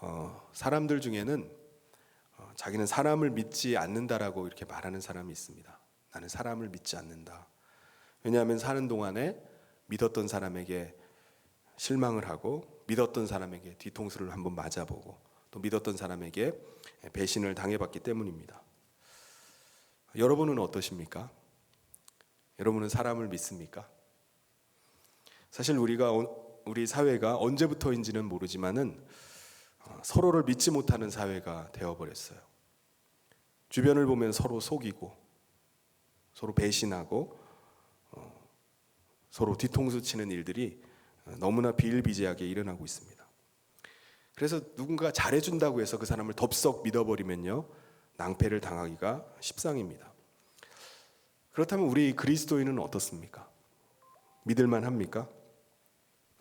어, 사람들 중에는 어, 자기는 사람을 믿지 않는다라고 이렇게 말하는 사람이 있습니다. 나는 사람을 믿지 않는다. 왜냐하면 사는 동안에 믿었던 사람에게 실망을 하고 믿었던 사람에게 뒤통수를 한번 맞아보고 또 믿었던 사람에게 배신을 당해봤기 때문입니다. 여러분은 어떠십니까? 여러분은 사람을 믿습니까? 사실 우리가 어- 우리 사회가 언제부터인지는 모르지만은 어, 서로를 믿지 못하는 사회가 되어버렸어요. 주변을 보면 서로 속이고 서로 배신하고 어, 서로 뒤통수 치는 일들이 어, 너무나 비일비재하게 일어나고 있습니다. 그래서 누군가 잘해준다고 해서 그 사람을 덥석 믿어버리면요 낭패를 당하기가 십상입니다. 그렇다면 우리 그리스도인은 어떻습니까? 믿을만 합니까?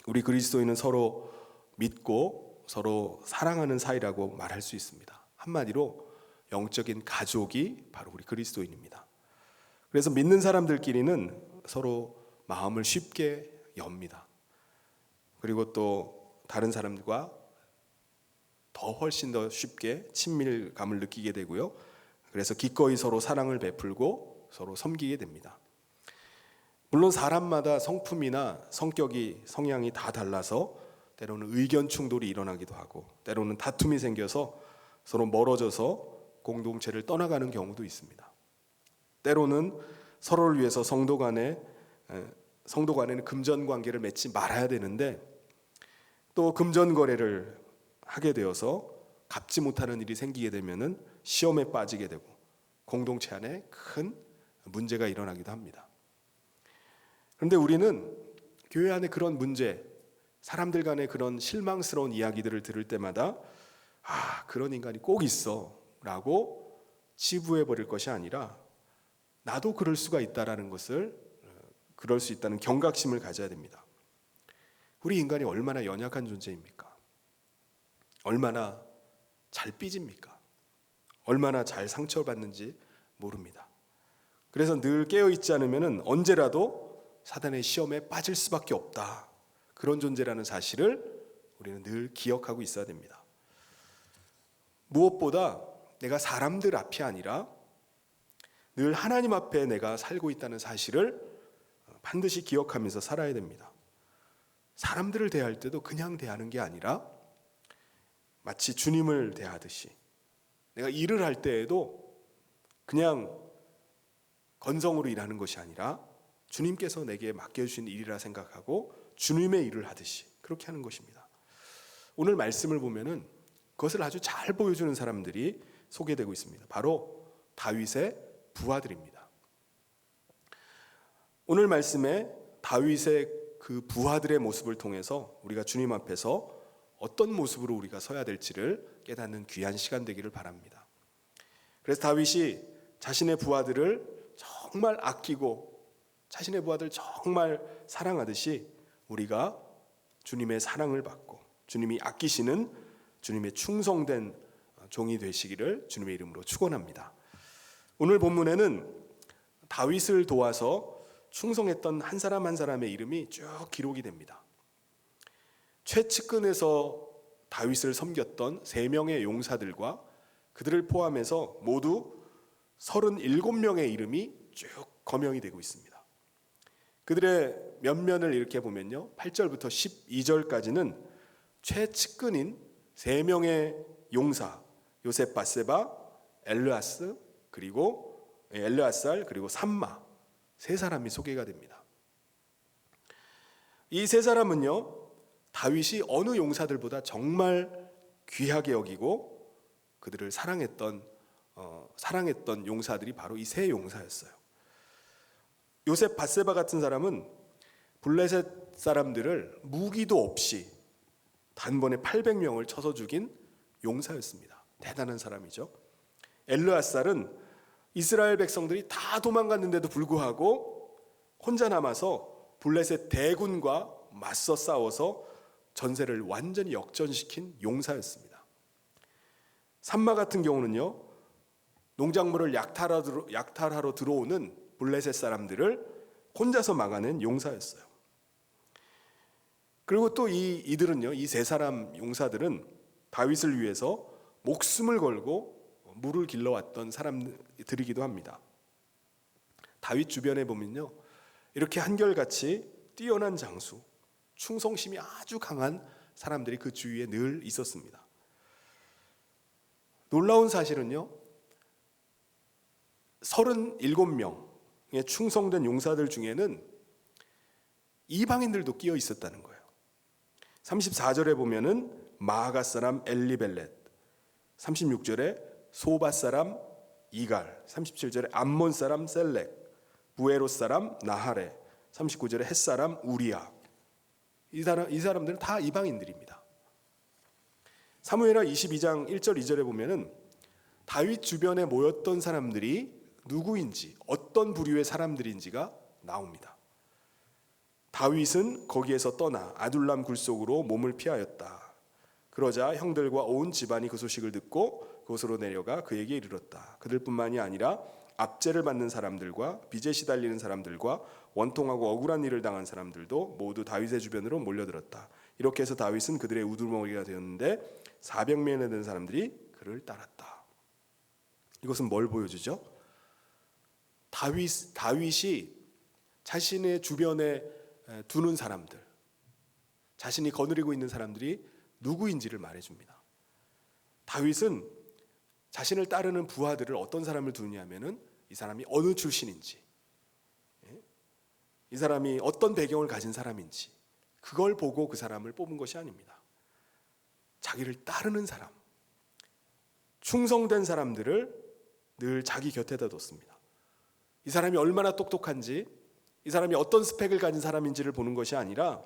우리 그리스도인은 서로 믿고 서로 사랑하는 사이라고 말할 수 있습니다. 한마디로 영적인 가족이 바로 우리 그리스도인입니다. 그래서 믿는 사람들끼리는 서로 마음을 쉽게 엽니다. 그리고 또 다른 사람들과 더 훨씬 더 쉽게 친밀감을 느끼게 되고요. 그래서 기꺼이 서로 사랑을 베풀고 서로 섬기게 됩니다. 물론 사람마다 성품이나 성격이 성향이 다 달라서 때로는 의견 충돌이 일어나기도 하고 때로는 다툼이 생겨서 서로 멀어져서 공동체를 떠나가는 경우도 있습니다. 때로는 서로를 위해서 성도 간에 에, 성도 간에는 금전 관계를 맺지 말아야 되는데 또 금전 거래를 하게 되어서 갚지 못하는 일이 생기게 되면은 시험에 빠지게 되고 공동체 안에 큰 문제가 일어나기도 합니다. 그런데 우리는 교회 안에 그런 문제, 사람들 간의 그런 실망스러운 이야기들을 들을 때마다 아, 그런 인간이 꼭 있어 라고 치부해 버릴 것이 아니라 나도 그럴 수가 있다라는 것을 어, 그럴 수 있다는 경각심을 가져야 됩니다. 우리 인간이 얼마나 연약한 존재입니까? 얼마나 잘 삐집니까? 얼마나 잘 상처받는지 모릅니다. 그래서 늘 깨어 있지 않으면은 언제라도 사단의 시험에 빠질 수밖에 없다. 그런 존재라는 사실을 우리는 늘 기억하고 있어야 됩니다. 무엇보다 내가 사람들 앞이 아니라 늘 하나님 앞에 내가 살고 있다는 사실을 반드시 기억하면서 살아야 됩니다. 사람들을 대할 때도 그냥 대하는 게 아니라 마치 주님을 대하듯이 내가 일을 할 때에도 그냥 건성으로 일하는 것이 아니라 주님께서 내게 맡겨주신 일이라 생각하고 주님의 일을 하듯이 그렇게 하는 것입니다. 오늘 말씀을 보면은 그것을 아주 잘 보여주는 사람들이 소개되고 있습니다. 바로 다윗의 부하들입니다. 오늘 말씀에 다윗의 그 부하들의 모습을 통해서 우리가 주님 앞에서 어떤 모습으로 우리가 서야 될지를 깨닫는 귀한 시간 되기를 바랍니다. 그래서 다윗이 자신의 부하들을 정말 아끼고 자신의 부하들 정말 사랑하듯이 우리가 주님의 사랑을 받고 주님이 아끼시는 주님의 충성된 종이 되시기를 주님의 이름으로 축원합니다. 오늘 본문에는 다윗을 도와서 충성했던 한 사람 한 사람의 이름이 쭉 기록이 됩니다. 최측근에서 다윗을 섬겼던 세 명의 용사들과 그들을 포함해서 모두 37명의 이름이 쭉 거명이 되고 있습니다. 그들의 면면을 이렇게 보면요. 8절부터 12절까지는 최측근인 세 명의 용사 요셉 바세바, 엘르아스 그리고 엘르아살 그리고 삼마 세 사람이 소개가 됩니다. 이 세 사람은요. 다윗이 어느 용사들보다 정말 귀하게 여기고 그들을 사랑했던 어, 사랑했던 용사들이 바로 이 세 용사였어요. 요셉 바세바 같은 사람은 블레셋 사람들을 무기도 없이 단번에 800명을 쳐서 죽인 용사였습니다. 대단한 사람이죠. 엘르아살은 이스라엘 백성들이 다 도망갔는데도 불구하고 혼자 남아서 블레셋 대군과 맞서 싸워서 전세를 완전히 역전시킨 용사였습니다. 산마 같은 경우는요. 농작물을 약탈하러, 들어오는 블레셋 사람들을 혼자서 막아낸 용사였어요. 그리고 또 이 이들은요, 이 세 사람 용사들은 다윗을 위해서 목숨을 걸고 물을 길러왔던 사람들이기도 합니다. 다윗 주변에 보면요. 이렇게 한결같이 뛰어난 장수, 충성심이 아주 강한 사람들이 그 주위에 늘 있었습니다. 놀라운 사실은요. 37명의 충성된 용사들 중에는 이방인들도 끼어 있었다는 거예요. 34절에 보면은 마아가 사람 엘리벨렛, 36절에 소바 사람 이갈, 37절에 암몬 사람 셀렉, 부에로 사람 나하레, 39절에 헷 사람 우리야. 이 사람 이 사람들은 다 이방인들입니다. 사무엘하 22장 1절 2절에 보면은 다윗 주변에 모였던 사람들이 누구인지 어떤 부류의 사람들인지가 나옵니다. 다윗은 거기에서 떠나 아둘람 굴속으로 몸을 피하였다. 그러자 형들과 온 집안이 그 소식을 듣고 그곳으로 내려가 그에게 이르렀다. 그들뿐만이 아니라 압제를 받는 사람들과 빚에 시달리는 사람들과 원통하고 억울한 일을 당한 사람들도 모두 다윗의 주변으로 몰려들었다. 이렇게 해서 다윗은 그들의 우두머리가 되었는데 400명이나 되는 사람들이 그를 따랐다. 이것은 뭘 보여주죠? 다윗 다윗이 자신의 주변에 두는 사람들, 자신이 거느리고 있는 사람들이 누구인지를 말해줍니다. 다윗은 자신을 따르는 부하들을 어떤 사람을 두냐면은 이 사람이 어느 출신인지, 예? 이 사람이 어떤 배경을 가진 사람인지 그걸 보고 그 사람을 뽑은 것이 아닙니다. 자기를 따르는 사람, 충성된 사람들을 늘 자기 곁에다 뒀습니다. 이 사람이 얼마나 똑똑한지, 이 사람이 어떤 스펙을 가진 사람인지를 보는 것이 아니라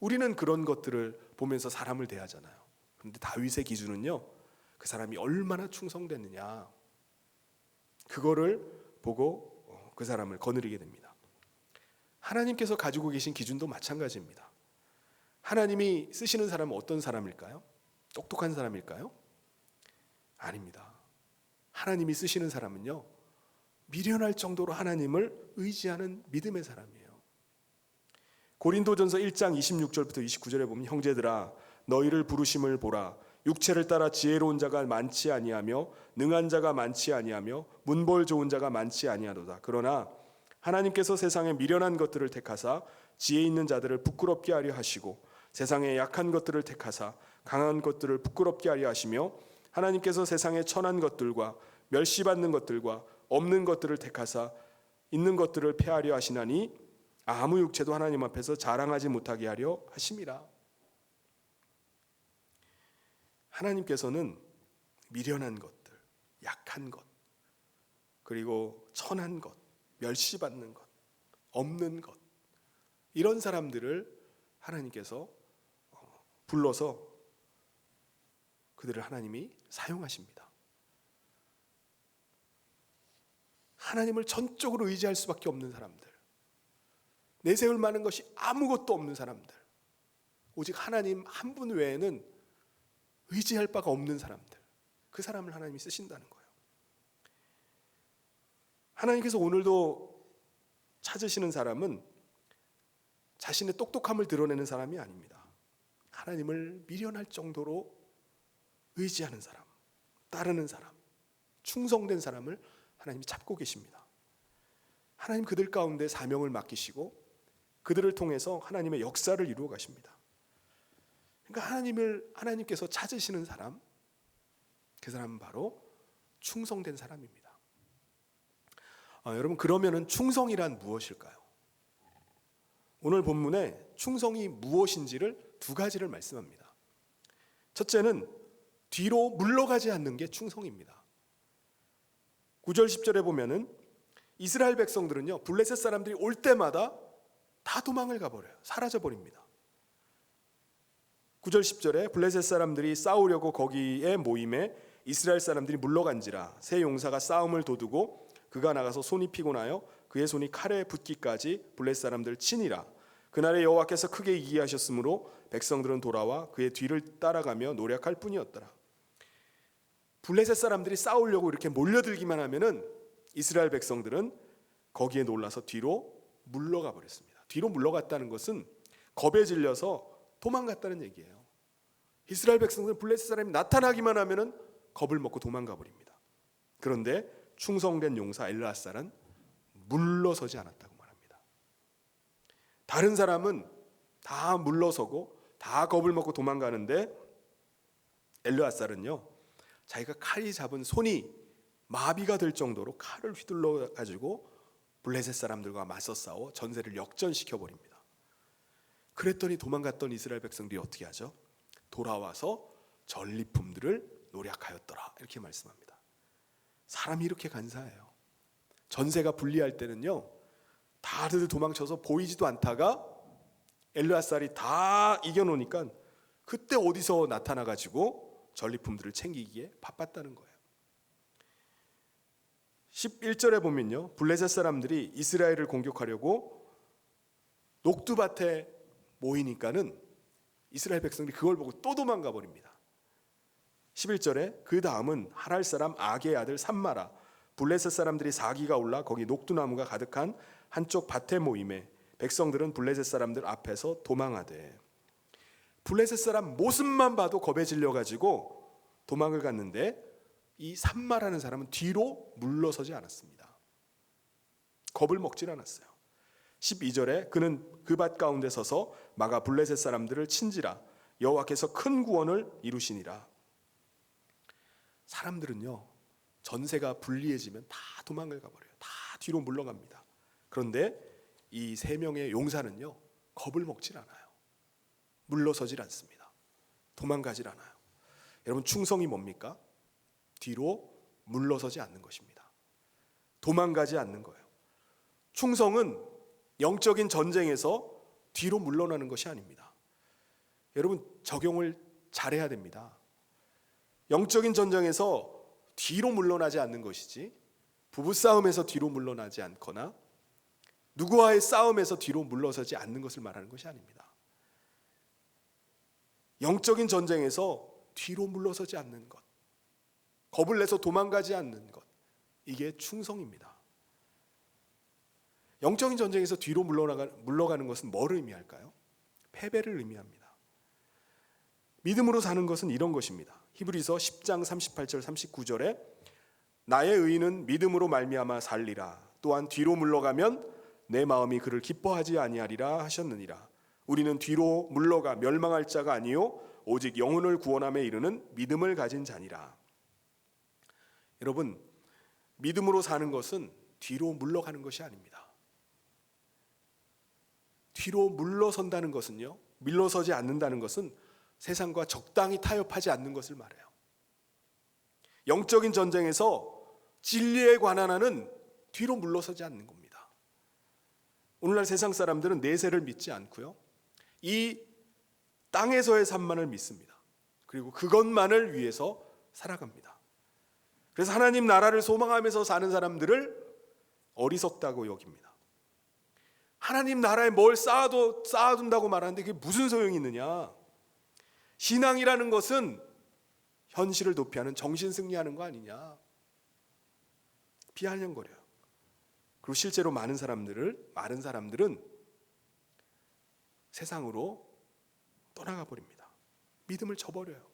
우리는 그런 것들을 보면서 사람을 대하잖아요. 그런데 다윗의 기준은요, 그 사람이 얼마나 충성됐느냐, 그거를 보고 어, 그 사람을 거느리게 됩니다. 하나님께서 가지고 계신 기준도 마찬가지입니다. 하나님이 쓰시는 사람은 어떤 사람일까요? 똑똑한 사람일까요? 아닙니다. 하나님이 쓰시는 사람은요, 미련할 정도로 하나님을 의지하는 믿음의 사람이에요. 고린도전서 1장 26절부터 29절에 보면 형제들아 너희를 부르심을 보라 육체를 따라 지혜로운 자가 많지 아니하며 능한 자가 많지 아니하며 문벌 좋은 자가 많지 아니하도다. 그러나 하나님께서 세상에 미련한 것들을 택하사 지혜 있는 자들을 부끄럽게 하려 하시고 세상에 약한 것들을 택하사 강한 것들을 부끄럽게 하려 하시며 하나님께서 세상에 천한 것들과 멸시받는 것들과 없는 것들을 택하사 있는 것들을 폐하려 하시나니 아무 육체도 하나님 앞에서 자랑하지 못하게 하려 하심이라. 하나님께서는 미련한 것들, 약한 것, 그리고 천한 것, 멸시받는 것, 없는 것 이런 사람들을 하나님께서 어, 불러서 그들을 하나님이 사용하십니다. 하나님을 전적으로 의지할 수밖에 없는 사람들. 내세울 만한 것이 아무것도 없는 사람들. 오직 하나님 한 분 외에는 의지할 바가 없는 사람들. 그 사람을 하나님이 쓰신다는 거예요. 하나님께서 오늘도 찾으시는 사람은 자신의 똑똑함을 드러내는 사람이 아닙니다. 하나님을 미련할 정도로 의지하는 사람, 따르는 사람, 충성된 사람을 하나님이 찾고 계십니다. 하나님 그들 가운데 사명을 맡기시고 그들을 통해서 하나님의 역사를 이루어 가십니다. 그러니까 하나님을 하나님께서 찾으시는 사람, 그 사람은 바로 충성된 사람입니다. 아, 여러분 그러면은 충성이란 무엇일까요? 오늘 본문에 충성이 무엇인지를 두 가지를 말씀합니다. 첫째는 뒤로 물러가지 않는 게 충성입니다. 9절 10절에 보면은 이스라엘 백성들은요 블레셋 사람들이 올 때마다 다 도망을 가버려요. 사라져 버립니다. 9절 10절에 블레셋 사람들이 싸우려고 거기에 모임에 이스라엘 사람들이 물러간지라 새 용사가 싸움을 도두고 그가 나가서 손이 피곤하여 그의 손이 칼에 붙기까지 블레셋 사람들 친이라 그날에 여호와께서 크게 이기 하셨으므로 백성들은 돌아와 그의 뒤를 따라가며 노력할 뿐이었더라. 블레셋 사람들이 싸우려고 이렇게 몰려들기만 하면은 이스라엘 백성들은 거기에 놀라서 뒤로 물러가 버렸습니다. 뒤로 물러갔다는 것은 겁에 질려서 도망갔다는 얘기예요. 이스라엘 백성들은 블레셋 사람이 나타나기만 하면은 겁을 먹고 도망가 버립니다. 그런데 충성된 용사 엘라살은 물러서지 않았다고 말합니다. 다른 사람은 다 물러서고 다 겁을 먹고 도망가는데 엘르아살은요 자기가 칼이 잡은 손이 마비가 될 정도로 칼을 휘둘러 가지고 블레셋 사람들과 맞서 싸워 전세를 역전시켜 버립니다. 그랬더니 도망갔던 이스라엘 백성들이 어떻게 하죠? 돌아와서 전리품들을 노력하였더라 이렇게 말씀합니다. 사람이 이렇게 간사해요. 전세가 불리할 때는요 다들 도망쳐서 보이지도 않다가 엘르아살이 다 이겨놓으니까 그때 어디서 나타나 가지고 전리품들을 챙기기에 바빴다는 거예요. 11절에 보면요. 블레셋 사람들이 이스라엘을 공격하려고 녹두밭에 모이니까는 이스라엘 백성들이 그걸 보고 또 도망가 버립니다. 11절에 그 다음은 하랄 사람 아게의 아들 삼마라 블레셋 사람들이 사기가 올라 거기 녹두나무가 가득한 한쪽 밭에 모임에 백성들은 블레셋 사람들 앞에서 도망하되 블레셋 사람 모습만 봐도 겁에 질려 가지고 도망을 갔는데 이 삼마라는 사람은 뒤로 물러서지 않았습니다. 겁을 먹질 않았어요. 12절에 그는 그 밭 가운데 서서 마가 블레셋 사람들을 친지라 여호와께서 큰 구원을 이루시니라. 사람들은요 전세가 불리해지면 다 도망을 가버려요. 다 뒤로 물러갑니다. 그런데 이 세 명의 용사는요 겁을 먹질 않아요. 물러서질 않습니다. 도망가질 않아요. 여러분 충성이 뭡니까? 뒤로 물러서지 않는 것입니다. 도망가지 않는 거예요. 충성은 영적인 전쟁에서 뒤로 물러나는 것이 아닙니다. 여러분 적용을 잘해야 됩니다. 영적인 전쟁에서 뒤로 물러나지 않는 것이지 부부 싸움에서 뒤로 물러나지 않거나 누구와의 싸움에서 뒤로 물러서지 않는 것을 말하는 것이 아닙니다. 영적인 전쟁에서 뒤로 물러서지 않는 것, 겁을 내서 도망가지 않는 것, 이게 충성입니다. 영적인 전쟁에서 뒤로 물러나가, 물러가는 것은 뭘 의미할까요? 패배를 의미합니다. 믿음으로 사는 것은 이런 것입니다. 히브리서 10장 38절 39절에 나의 의인은 믿음으로 말미암아 살리라. 또한 뒤로 물러가면 내 마음이 그를 기뻐하지 아니하리라 하셨느니라. 우리는 뒤로 물러가 멸망할 자가 아니요 오직 영혼을 구원함에 이르는 믿음을 가진 자니라. 여러분 믿음으로 사는 것은 뒤로 물러가는 것이 아닙니다. 뒤로 물러선다는 것은요. 밀러서지 않는다는 것은 세상과 적당히 타협하지 않는 것을 말해요. 영적인 전쟁에서 진리에 관한 하는 뒤로 물러서지 않는 겁니다. 오늘날 세상 사람들은 내세를 믿지 않고요. 이 땅에서의 삶만을 믿습니다. 그리고 그것만을 위해서 살아갑니다. 그래서 하나님 나라를 소망하면서 사는 사람들을 어리석다고 여깁니다. 하나님 나라에 뭘 쌓아도 쌓아둔다고 말하는데 그게 무슨 소용이 있느냐? 신앙이라는 것은 현실을 도피하는 정신 승리하는 거 아니냐? 비아냥거려요. 그리고 실제로 많은 사람들을 많은 사람들은 세상으로 떠나가 버립니다. 믿음을 저버려요.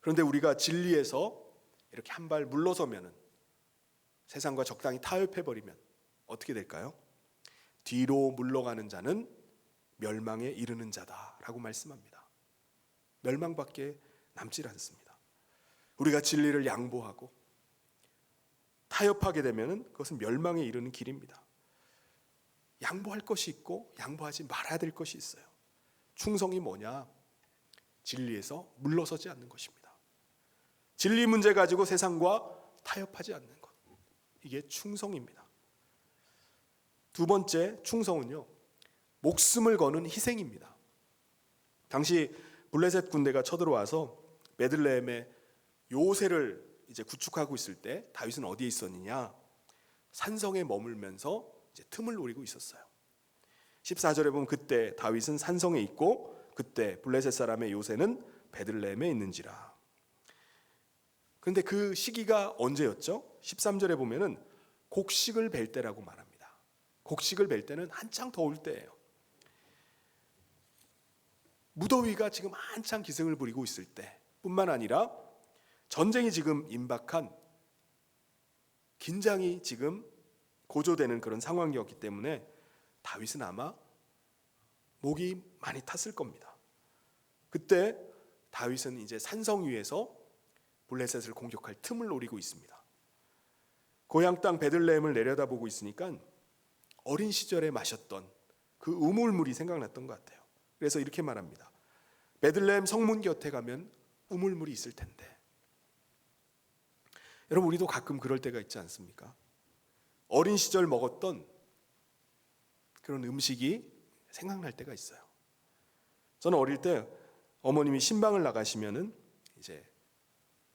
그런데 우리가 진리에서 이렇게 한 발 물러서면은 세상과 적당히 타협해 버리면 어떻게 될까요? 뒤로 물러가는 자는 멸망에 이르는 자다라고 말씀합니다. 멸망밖에 남질 않습니다. 우리가 진리를 양보하고 타협하게 되면은 그것은 멸망에 이르는 길입니다. 양보할 것이 있고 양보하지 말아야 될 것이 있어요. 충성이 뭐냐? 진리에서 물러서지 않는 것입니다. 진리 문제 가지고 세상과 타협하지 않는 것. 이게 충성입니다. 두 번째 충성은요. 목숨을 거는 희생입니다. 당시 블레셋 군대가 쳐들어와서 베들레헴의 요새를 이제 구축하고 있을 때 다윗은 어디에 있었느냐? 산성에 머물면서 틈을 노리고 있었어요. 14절에 보면 그때 다윗은 산성에 있고 그때 블레셋 사람의 요새는 베들레헴에 있는지라. 그런데 그 시기가 언제였죠? 13절에 보면은 곡식을 벨 때라고 말합니다. 곡식을 벨 때는 한창 더울 때예요. 무더위가 지금 한창 기승을 부리고 있을 때뿐만 아니라 전쟁이 지금 임박한 긴장이 지금 고조되는 그런 상황이었기 때문에 다윗은 아마 목이 많이 탔을 겁니다. 그때 다윗은 이제 산성 위에서 블레셋을 공격할 틈을 노리고 있습니다. 고향 땅 베들레헴을 내려다보고 있으니까 어린 시절에 마셨던 그 우물물이 생각났던 것 같아요. 그래서 이렇게 말합니다. 베들레헴 성문 곁에 가면 우물물이 있을 텐데. 여러분 우리도 가끔 그럴 때가 있지 않습니까? 어린 시절 먹었던 그런 음식이 생각날 때가 있어요. 저는 어릴 때 어머님이 신방을 나가시면은 이제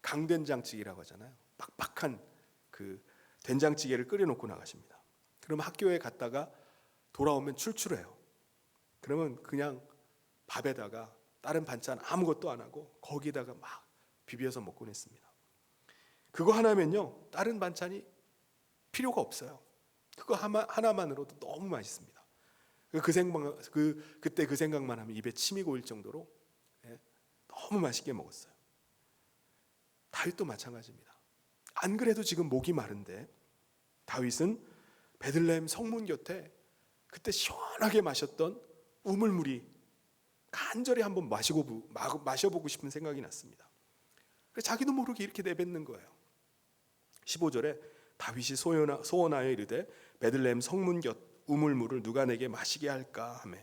강된장찌개라고 하잖아요. 빡빡한 그 된장찌개를 끓여놓고 나가십니다. 그럼 학교에 갔다가 돌아오면 출출해요. 그러면 그냥 밥에다가 다른 반찬 아무것도 안 하고 거기다가 막 비벼서 먹곤 했습니다. 그거 하나면요 다른 반찬이 필요가 없어요. 그거 하나, 하나만으로도 너무 맛있습니다. 그 생각 그 그때 그 생각만 하면 입에 침이 고일 정도로 예, 너무 맛있게 먹었어요. 다윗도 마찬가지입니다. 안 그래도 지금 목이 마른데 다윗은 베들레헴 성문 곁에 그때 시원하게 마셨던 우물물이 간절히 한번 마시고 마셔보고 싶은 생각이 났습니다. 자기도 모르게 이렇게 내뱉는 거예요. 15절에 다윗이 소원하, 소원하여 이르되 베들레헴 성문 곁 우물물을 누가 내게 마시게 할까 하매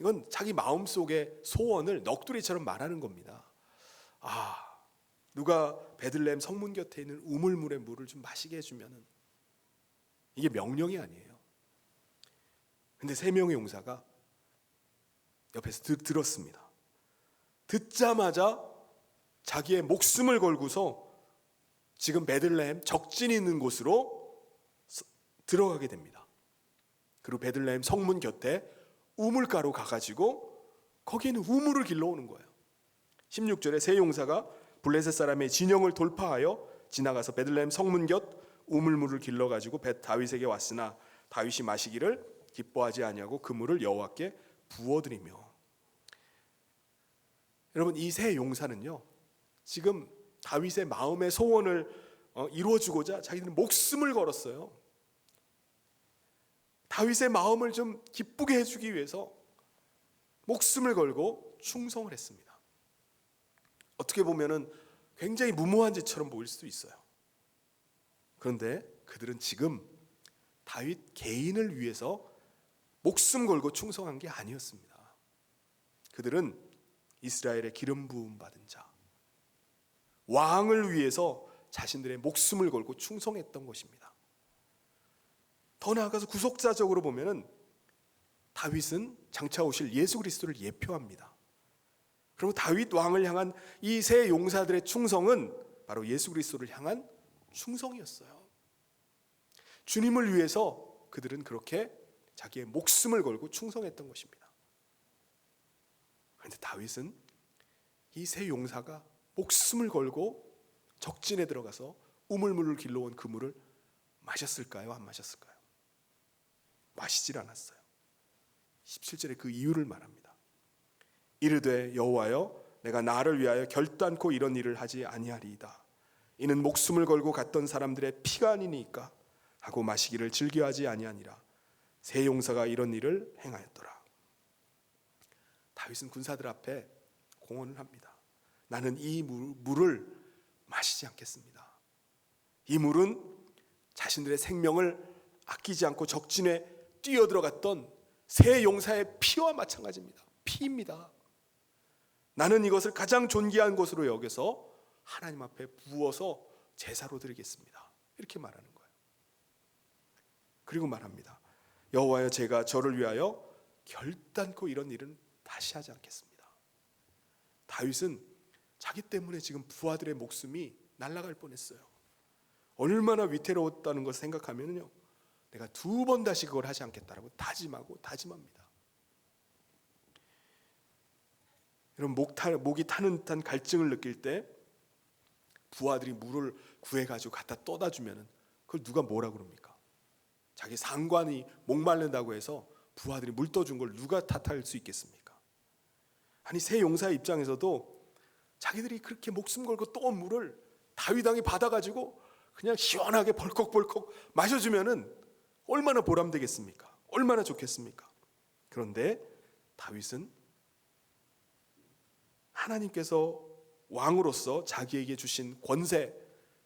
이건 자기 마음속의 소원을 넋두리처럼 말하는 겁니다. 아, 누가 베들레헴 성문 곁에 있는 우물물의 물을 좀 마시게 해주면은 이게 명령이 아니에요. 근데 세 명의 용사가 옆에서 들, 들었습니다. 듣자마자 자기의 목숨을 걸고서 지금 베들레헴 적진이 있는 곳으로 들어가게 됩니다. 그리고 베들레헴 성문 곁에 우물가로 가가지고 거기에는 우물을 길러오는 거예요. 16절에 세 용사가 블레셋 사람의 진영을 돌파하여 지나가서 베들레헴 성문 곁 우물물을 길러가지고 벳 다윗에게 왔으나 다윗이 마시기를 기뻐하지 아니하고 그 물을 여호와께 부어드리며 여러분 이 세 용사는요 지금 다윗의 마음의 소원을 어, 이루어주고자 자기들은 목숨을 걸었어요. 다윗의 마음을 좀 기쁘게 해주기 위해서 목숨을 걸고 충성을 했습니다. 어떻게 보면은 굉장히 무모한 짓처럼 보일 수도 있어요. 그런데 그들은 지금 다윗 개인을 위해서 목숨 걸고 충성한 게 아니었습니다. 그들은 이스라엘의 기름 부음 받은 자, 왕을 위해서 자신들의 목숨을 걸고 충성했던 것입니다. 더 나아가서 구속사적으로 보면은 다윗은 장차 오실 예수 그리스도를 예표합니다. 그리고 다윗 왕을 향한 이 세 용사들의 충성은 바로 예수 그리스도를 향한 충성이었어요. 주님을 위해서 그들은 그렇게 자기의 목숨을 걸고 충성했던 것입니다. 그런데 다윗은 이 세 용사가 목숨을 걸고 적진에 들어가서 우물물을 길러온 그 물을 마셨을까요? 안 마셨을까요? 마시질 않았어요. 17절에 그 이유를 말합니다. 이르되 여호와여 내가 나를 위하여 결단코 이런 일을 하지 아니하리이다. 이는 목숨을 걸고 갔던 사람들의 피가 아니니까 하고 마시기를 즐겨하지 아니하니라. 세 용사가 이런 일을 행하였더라. 다윗은 군사들 앞에 공언을 합니다. 나는 이 물을 마시지 않겠습니다. 이 물은 자신들의 생명을 아끼지 않고 적진에 뛰어들어갔던 세 용사의 피와 마찬가지입니다. 피입니다. 나는 이것을 가장 존귀한 것으로 여겨서 하나님 앞에 부어서 제사로 드리겠습니다. 이렇게 말하는 거예요. 그리고 말합니다. 여호와여 제가 저를 위하여 결단코 이런 일은 다시 하지 않겠습니다. 다윗은 자기 때문에 지금 부하들의 목숨이 날아갈 뻔했어요. 얼마나 위태로웠다는 것을 생각하면요. 내가 두 번 다시 그걸 하지 않겠다라고 다짐하고 다짐합니다. 여러분 목 타, 목이 타는 듯한 갈증을 느낄 때 부하들이 물을 구해 가지고 갖다 떠다 주면은 그걸 누가 뭐라 그럽니까? 자기 상관이 목말른다고 해서 부하들이 물 떠준 걸 누가 탓할 수 있겠습니까? 아니 새 용사의 입장에서도 자기들이 그렇게 목숨 걸고 떠온 물을 다윗 왕이 받아가지고 그냥 시원하게 벌컥벌컥 마셔주면은 얼마나 보람되겠습니까? 얼마나 좋겠습니까? 그런데 다윗은 하나님께서 왕으로서 자기에게 주신 권세,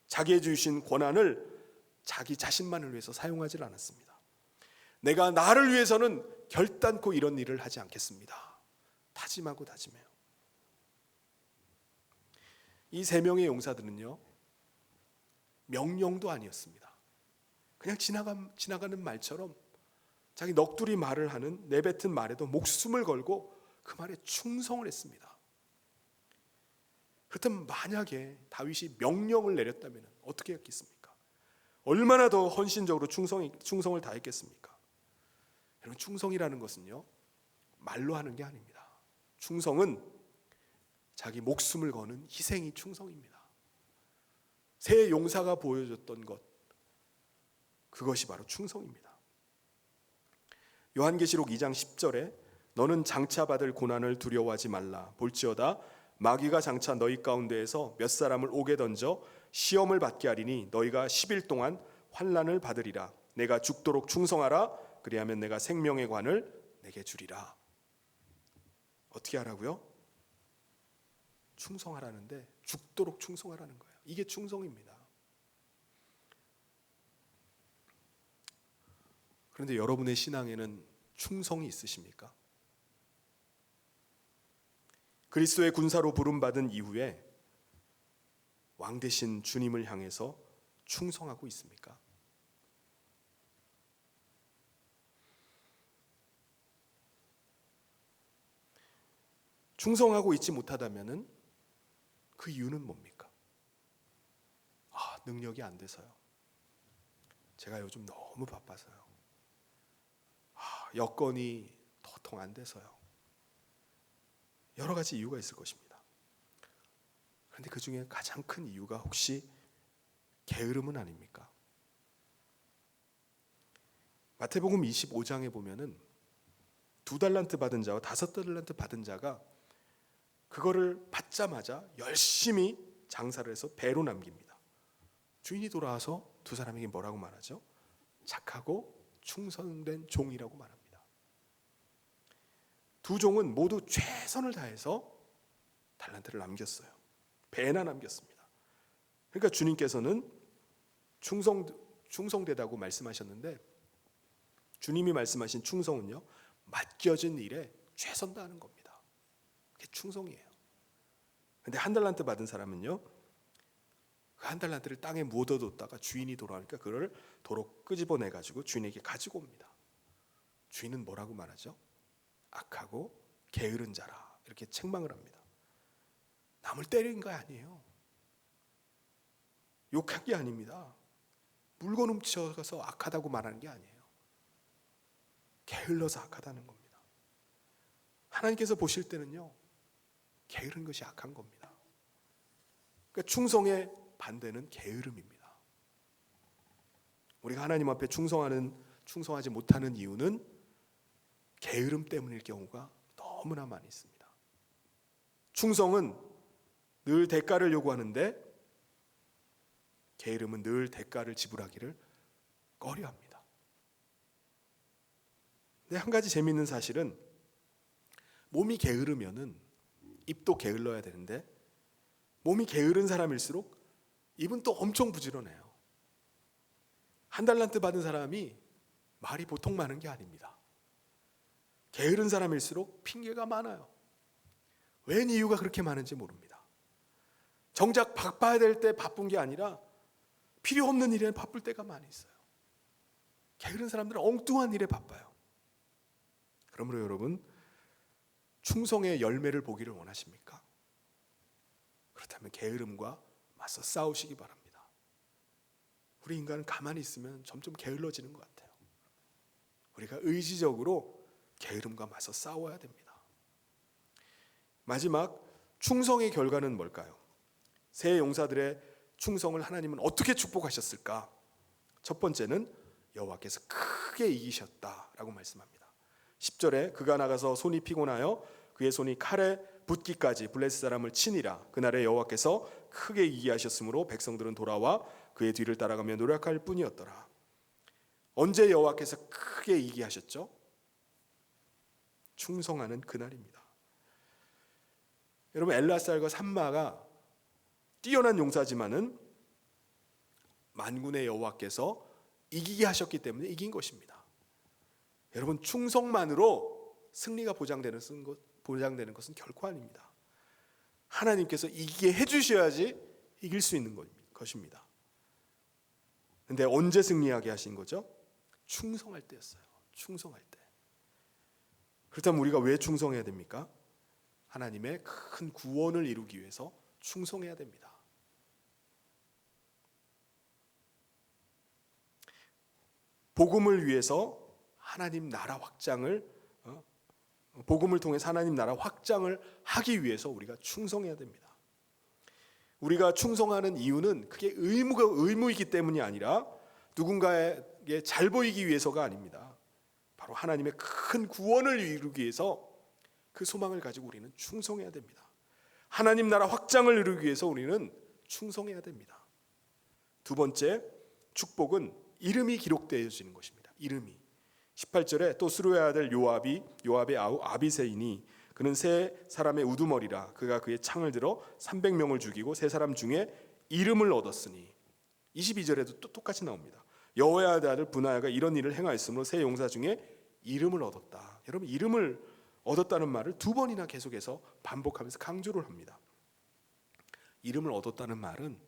자기에게 주신 권한을 자기 자신만을 위해서 사용하지 않았습니다. 내가 나를 위해서는 결단코 이런 일을 하지 않겠습니다. 다짐하고 다짐해요. 이 세 명의 용사들은요 명령도 아니었습니다. 그냥 지나가, 지나가는 말처럼 자기 넋두리 말을 하는 내뱉은 말에도 목숨을 걸고 그 말에 충성을 했습니다. 그렇다면 만약에 다윗이 명령을 내렸다면 어떻게 했겠습니까? 얼마나 더 헌신적으로 충성이, 충성을 다했겠습니까? 여러분 충성이라는 것은요 말로 하는 게 아닙니다. 충성은 자기 목숨을 거는 희생이 충성입니다. 새 용사가 보여줬던 것 그것이 바로 충성입니다. 요한계시록 2장 10절에 너는 장차 받을 고난을 두려워하지 말라 볼지어다 마귀가 장차 너희 가운데에서 몇 사람을 오게 던져 시험을 받게 하리니 너희가 10일 동안 환난을 받으리라 내가 죽도록 충성하라 그리하면 내가 생명의 관을 내게 주리라 어떻게 하라고요? 충성하라는데 죽도록 충성하라는 거예요. 이게 충성입니다. 그런데 여러분의 신앙에는 충성이 있으십니까? 그리스도의 군사로 부름받은 이후에 왕 대신 주님을 향해서 충성하고 있습니까? 충성하고 있지 못하다면은 그 이유는 뭡니까? 아, 능력이 안 돼서요. 제가 요즘 너무 바빠서요. 아, 여건이 도통 안 돼서요. 여러 가지 이유가 있을 것입니다. 그런데 그 중에 가장 큰 이유가 혹시 게으름은 아닙니까? 마태복음 25장에 보면은 두 달란트 받은 자와 다섯 달란트 받은 자가 그거를 받자마자 열심히 장사를 해서 배로 남깁니다. 주인이 돌아와서 두 사람에게 뭐라고 말하죠? 착하고 충성된 종이라고 말합니다. 두 종은 모두 최선을 다해서 달란트를 남겼어요. 배나 남겼습니다. 그러니까 주님께서는 충성 충성되다고 말씀하셨는데 주님이 말씀하신 충성은요 맡겨진 일에 최선 다하는 겁니다. 그게 충성이에요. 근데 한 달란트 받은 사람은요 그 한 달란트를 땅에 묻어뒀다가 주인이 돌아오니까 그걸 도로 끄집어내 가지고 주인에게 가지고 옵니다. 주인은 뭐라고 말하죠? 악하고 게으른 자라 이렇게 책망을 합니다. 남을 때린 거 아니에요. 욕한 게 아닙니다. 물건 훔쳐가서 악하다고 말하는 게 아니에요. 게을러서 악하다는 겁니다. 하나님께서 보실 때는요, 게으른 것이 악한 겁니다. 그러니까 충성의 반대는 게으름입니다. 우리가 하나님 앞에 충성하는 충성하지 못하는 이유는 게으름 때문일 경우가 너무나 많이 있습니다. 충성은 늘 대가를 요구하는데 게으름은 늘 대가를 지불하기를 꺼려합니다. 근데 한 가지 재미있는 사실은 몸이 게으르면은 입도 게을러야 되는데 몸이 게으른 사람일수록 입은 또 엄청 부지런해요. 한 달란트 받은 사람이 말이 보통 많은 게 아닙니다. 게으른 사람일수록 핑계가 많아요. 웬 이유가 그렇게 많은지 모릅니다. 정작 바빠야 될 때 바쁜 게 아니라 필요 없는 일에 바쁠 때가 많이 있어요. 게으른 사람들은 엉뚱한 일에 바빠요. 그러므로 여러분 충성의 열매를 보기를 원하십니까? 그렇다면 게으름과 맞서 싸우시기 바랍니다. 우리 인간은 가만히 있으면 점점 게을러지는 것 같아요. 우리가 의지적으로 게으름과 맞서 싸워야 됩니다. 마지막 충성의 결과는 뭘까요? 새 용사들의 충성을 하나님은 어떻게 축복하셨을까? 첫 번째는 여호와께서 크게 이기셨다라고 말씀합니다. 10절에 그가 나가서 손이 피곤하여 그의 손이 칼에 붙기까지 블레셋 사람을 치니라 그날에 여호와께서 크게 이기하셨으므로 백성들은 돌아와 그의 뒤를 따라가며 노력할 뿐이었더라. 언제 여호와께서 크게 이기하셨죠? 충성하는 그날입니다. 여러분 엘라살과 산마가 뛰어난 용사지만은 만군의 여호와께서 이기게 하셨기 때문에 이긴 것입니다. 여러분 충성만으로 승리가 보장되는 것 보장되는 것은 결코 아닙니다. 하나님께서 이기게 해주셔야지 이길 수 있는 것입니다. 근데 언제 승리하게 하신 거죠? 충성할 때였어요. 충성할 때. 그렇다면 우리가 왜 충성해야 됩니까? 하나님의 큰 구원을 이루기 위해서 충성해야 됩니다. 복음을 위해서 하나님 나라 확장을 어? 복음을 통해 하나님 나라 확장을 하기 위해서 우리가 충성해야 됩니다. 우리가 충성하는 이유는 그게 의무가 의무이기 때문이 아니라 누군가에게 잘 보이기 위해서가 아닙니다. 바로 하나님의 큰 구원을 이루기 위해서 그 소망을 가지고 우리는 충성해야 됩니다. 하나님 나라 확장을 이루기 위해서 우리는 충성해야 됩니다. 두 번째, 축복은 이름이 기록되어지는 것입니다. 이름이 18절에 또 스루의 아들 요압이 요압의 아우 아비세이니 그는 세 사람의 우두머리라 그가 그의 창을 들어 300명을 죽이고 세 사람 중에 이름을 얻었으니 22절에도 또 똑같이 나옵니다. 여호와의 아들 분하야가 이런 일을 행하였으므로 세 용사 중에 이름을 얻었다. 여러분 이름을 얻었다는 말을 두 번이나 계속해서 반복하면서 강조를 합니다. 이름을 얻었다는 말은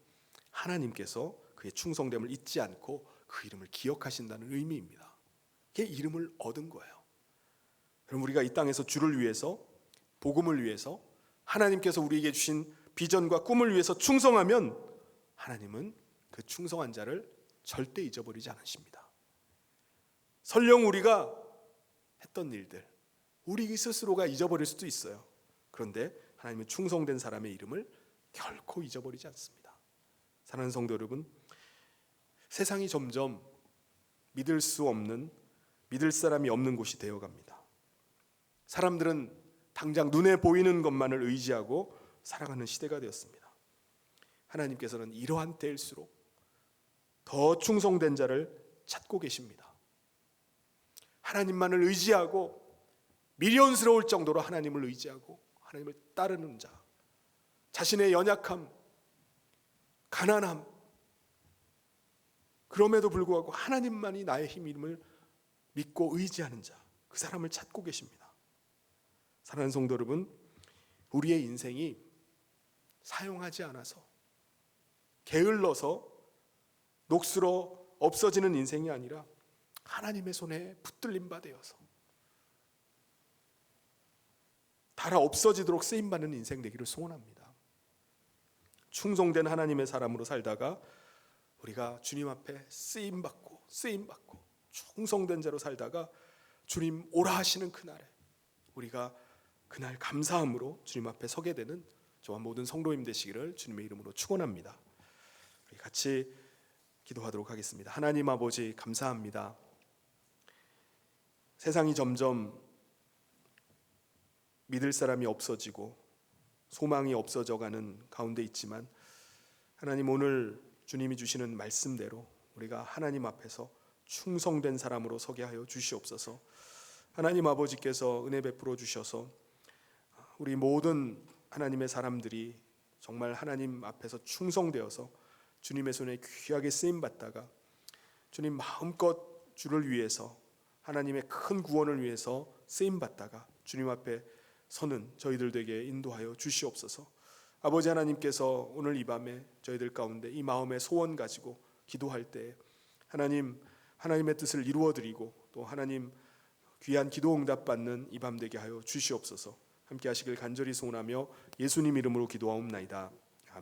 하나님께서 그의 충성됨을 잊지 않고 그 이름을 기억하신다는 의미입니다. 그게 이름을 얻은 거예요. 그럼 우리가 이 땅에서 주를 위해서 복음을 위해서 하나님께서 우리에게 주신 비전과 꿈을 위해서 충성하면 하나님은 그 충성한 자를 절대 잊어버리지 않으십니다. 설령 우리가 했던 일들, 우리 스스로가 잊어버릴 수도 있어요. 그런데 하나님은 충성된 사람의 이름을 결코 잊어버리지 않습니다. 사랑하는 성도 여러분, 세상이 점점 믿을 수 없는 믿을 사람이 없는 곳이 되어갑니다. 사람들은 당장 눈에 보이는 것만을 의지하고 살아가는 시대가 되었습니다. 하나님께서는 이러한 때일수록 더 충성된 자를 찾고 계십니다. 하나님만을 의지하고 미련스러울 정도로 하나님을 의지하고 하나님을 따르는 자, 자신의 연약함, 가난함, 그럼에도 불구하고 하나님만이 나의 힘임을 믿고 의지하는 자, 그 사람을 찾고 계십니다. 사랑하는 성도 여러분, 우리의 인생이 사용하지 않아서 게을러서 녹슬어 없어지는 인생이 아니라 하나님의 손에 붙들림 바 되어서 달아 없어지도록 쓰임 받는 인생 되기를 소원합니다. 충성된 하나님의 사람으로 살다가 우리가 주님 앞에 쓰임 받고 쓰임 받고 충성된 자로 살다가 주님 오라 하시는 그날에 우리가 그날 감사함으로 주님 앞에 서게 되는 저와 모든 성도님 되시기를 주님의 이름으로 축원합니다. 우리 같이 기도하도록 하겠습니다. 하나님 아버지 감사합니다. 세상이 점점 믿을 사람이 없어지고 소망이 없어져 가는 가운데 있지만 하나님 오늘 주님이 주시는 말씀대로 우리가 하나님 앞에서 충성된 사람으로 서게 하여 주시옵소서. 하나님 아버지께서 은혜 베풀어 주셔서 우리 모든 하나님의 사람들이 정말 하나님 앞에서 충성되어서 주님의 손에 귀하게 쓰임 받다가 주님 마음껏 주를 위해서 하나님의 큰 구원을 위해서 쓰임 받다가 주님 앞에 서는 저희들 에게 인도하여 주시옵소서. 아버지 하나님께서 오늘 이 밤에 저희들 가운데 이 마음의 소원 가지고 기도할 때 하나님 하나님의 뜻을 이루어 드리고 또 하나님 귀한 기도 응답 받는 이 밤 되게 하여 주시옵소서. 함께 하시길 간절히 소원하며 예수님 이름으로 기도하옵나이다.